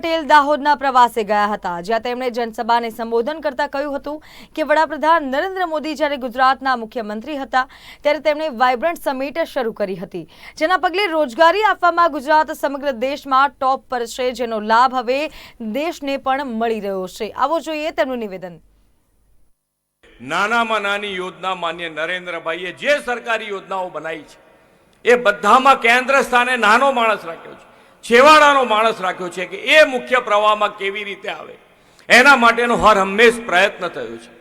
પટેલ દાહોદના પ્રવાસે ગયા હતા, જ્યાં તેમણે જનસભાને સંબોધન કરતા કહ્યું હતું કે વડાપ્રધાન નરેન્દ્ર મોદી જ્યારે ગુજરાતના મુખ્યમંત્રી હતા, ત્યારે તેમણે વાઇબ્રન્ટ સમિટ શરૂ કરી હતી, જેના પગલે રોજગારી આપવામાં ગુજરાત સમગ્ર દેશમાં ટોપ પર છે, જેનો લાભ હવે દેશને પણ મળી રહ્યો છે. આવો જોઈએ તેમનું નિવેદન. નાનામાં નાની યોજના માન્ય નરેન્દ્રભાઈએ જે સરકારી યોજનાઓ બનાવી છે, એ બધામાં કેન્દ્ર સ્થાને નાનો માણસ રાખ્યો છે. છેવાડાનો માણસ રાખ્યો છે કે એ મુખ્ય પ્રવાહમાં કેવી રીતે આવે? એના માટેનો હર હંમેશ પ્રયત્ન થયો છે.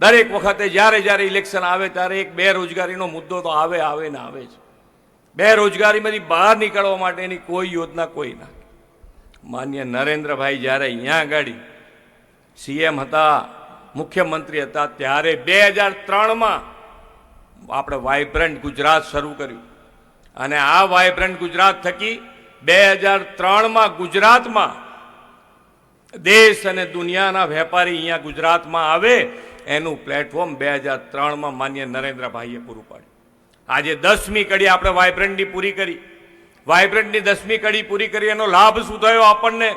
દરેક વખતે જ્યારે જ્યારે ઇલેક્શન આવે ત્યારે એક બેરોજગારીનો મુદ્દો તો આવે આવે ને આવે છે બેરોજગારીમાંથી બહાર નીકળવા માટેની કોઈ યોજના કોઈ ના. માન્ય નરેન્દ્રભાઈ જ્યારે અહીંયા આગળ સીએમ હતા, મુખ્યમંત્રી હતા, ત્યારે બે હજાર ત્રણમાં આપણે વાઇબ્રન્ટ ગુજરાત શરૂ કર્યું. અને આ વાઇબ્રન્ટ ગુજરાત થકી બે હજાર ત્રણમાં ગુજરાતમાં દેશ અને દુનિયાના વેપારી અહીંયા ગુજરાતમાં આવે, એનું પ્લેટફોર્મ બે હજાર ત્રણમાં માન્ય નરેન્દ્રભાઈએ પૂરું પાડ્યું. આજે દસમી કડી આપણે વાઇબ્રન્ટની પૂરી કરી. વાઇબ્રન્ટની દસમી કડી પૂરી કરી, એનો લાભ શું થયો આપણને?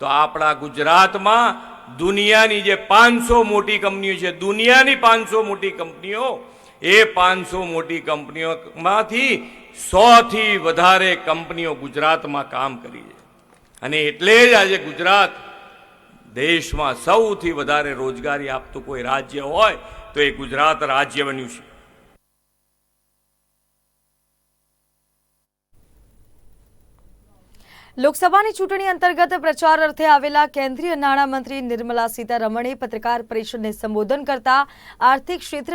તો આપણા ગુજરાતમાં દુનિયાની જે પાંચસો મોટી કંપનીઓ છે, દુનિયાની પાંચસો મોટી કંપનીઓ એ પાંચસો મોટી કંપનીઓમાંથી સોથી વધારે કંપનીઓ ગુજરાતમાં કામ કરી છે. અને એટલે જ આજે ગુજરાત દેશમાં સૌથી વધારે રોજગારી આપતું કોઈ રાજ્ય હોય તો એ ગુજરાત રાજ્ય બન્યું છે. લોકસભાની ચૂંટણી અંતર્ગત પ્રચાર અર્થે આવેલા કેન્દ્રીય નાણામંત્રી નિર્મલા સીતારમણે પત્રકાર પરિષદને સંબોધન કરતા આર્થિક ક્ષેત્ર